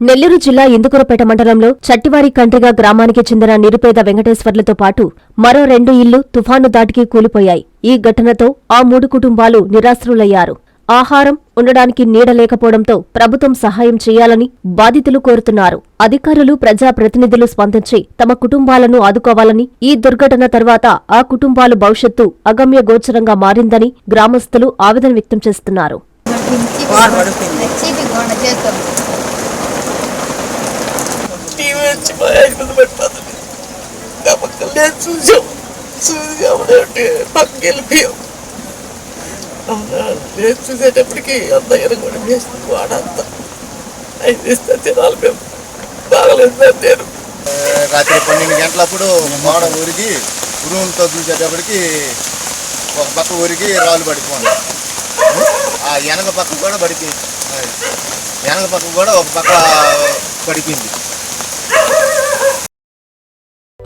నెల్లూరు జిల్లా ఇందుకూరుపేట మండలంలో చట్టివారి కండ్రిగా గ్రామానికి చెందిన నిరుపేద వెంకటేశ్వర్లతో పాటు మరో రెండు ఇళ్ళు తుఫాను దాటికి కూలిపోయాయి. ఈ ఘటనతో ఆ మూడు కుటుంబాలు నిరాశ్రులయ్యారు. ఆహారం ఉండడానికి నీడ లేకపోవడంతో ప్రభుత్వం సహాయం చేయాలని బాధితులు కోరుతున్నారు. అధికారులు ప్రజాప్రతినిధులు స్పందించి తమ కుటుంబాలను ఆదుకోవాలని ఈ దుర్ఘటన తర్వాత ఆ కుటుంబాలు భవిష్యత్తు అగమ్య గోచరంగా మారిందని గ్రామస్తులు ఆవేదన వ్యక్తం చేస్తున్నారు వాడు పడిపోయింది. చీపింగ్ కొండ చేస్తాం టీవీ వచ్చి మా ఐదు పడిపోతుంది గమకం లేదు చూసాం చూసామంటే పక్కకి వెళ్ళిపోయాం. నేను చూసేటప్పటికి అంత ఎరగొడి వేస్తుంది వాడంతా. ఐదు ఇస్తే తినాలి మేము. బాగలేదు నేను. రాత్రి పన్నెండు గంటలప్పుడు గోడ ఊరికి గురువులతో చూసేటప్పటికి ఒక పక్క ఊరికి రాళ్ళు పడిపోయింది ఆ వెనక పక్క కూడా పడిపోయింది. వెనక పక్క కూడా ఒక పక్క పడిపోయింది.